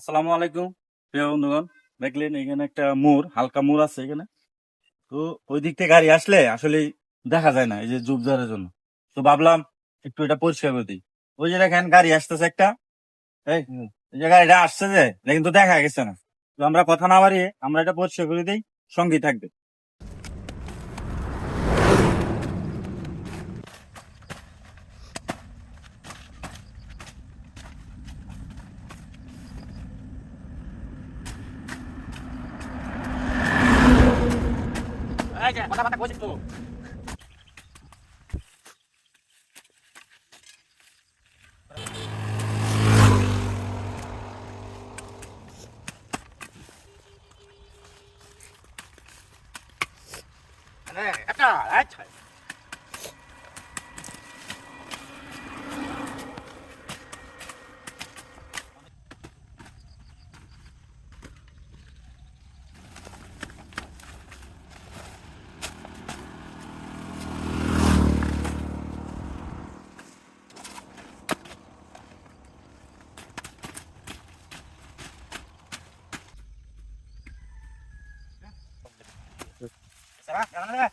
আসসালামু আলাইকুম প্রিয় বন্ধুগণ। দেখলেন এখানে একটা মোড় হালকা মোড় আছে এখানে। তো ওই দিক থেকে গাড়ি আসলে আসলে দেখা যায় না এই যে জুবজারের জন্য। তো ভাবলাম একটু এটা পরিষ্কার করে দিই। ওই যে দেখেন গাড়ি আসতেছে একটা। এই যে গাড়িটা আসছে যে কিন্তু দেখা গেছে না। তো আমরা কথা না বাড়িয়ে আমরা এটা পরিষ্কার করে দিই সঙ্গী থাকবে। 이제 왔다 갔다 고집고 네, 아까 아이 来吧干了来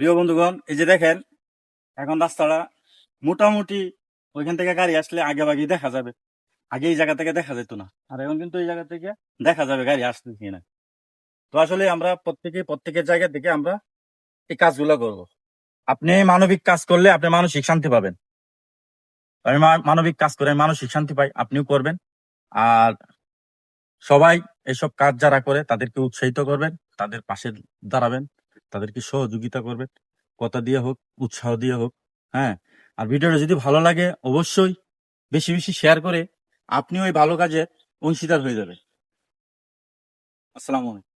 প্রিয় বন্ধুগণ, এই যে দেখেন, এখন রাস্তাটা মোটামুটি ওইখান থেকে গাড়ি আসলে আগে আগে দেখা যাবে। আগে এই জায়গা থেকে দেখা যেত না, আর এখন কিন্তু এই জায়গা থেকে দেখা যাবে গাড়ি আসছে কিনা তো আসলে আমরা প্রত্যেকে প্রত্যেকের জায়গা থেকে আমরা এই কাজগুলো করব। আপনি মানবিক কাজ করলে আপনি মানসিক শান্তি পাবেন। আমি মানবিক কাজ করে আমি মানসিক শান্তি পাই, আপনিও করবেন। আর সবাই এসব কাজ যারা করে তাদেরকে উৎসাহিত করবেন, তাদের পাশে দাঁড়াবেন। তাদেরকে সহযোগিতা করবেন কথা দিয়ে হোক উৎসাহ দিয়ে হোক হ্যাঁ আর ভিডিওটা যদি ভালো লাগে অবশ্যই বেশি বেশি শেয়ার করে আপনি ওই ভালো কাজে অংশীদার হয়ে যাবেন আসসালামু আলাইকুম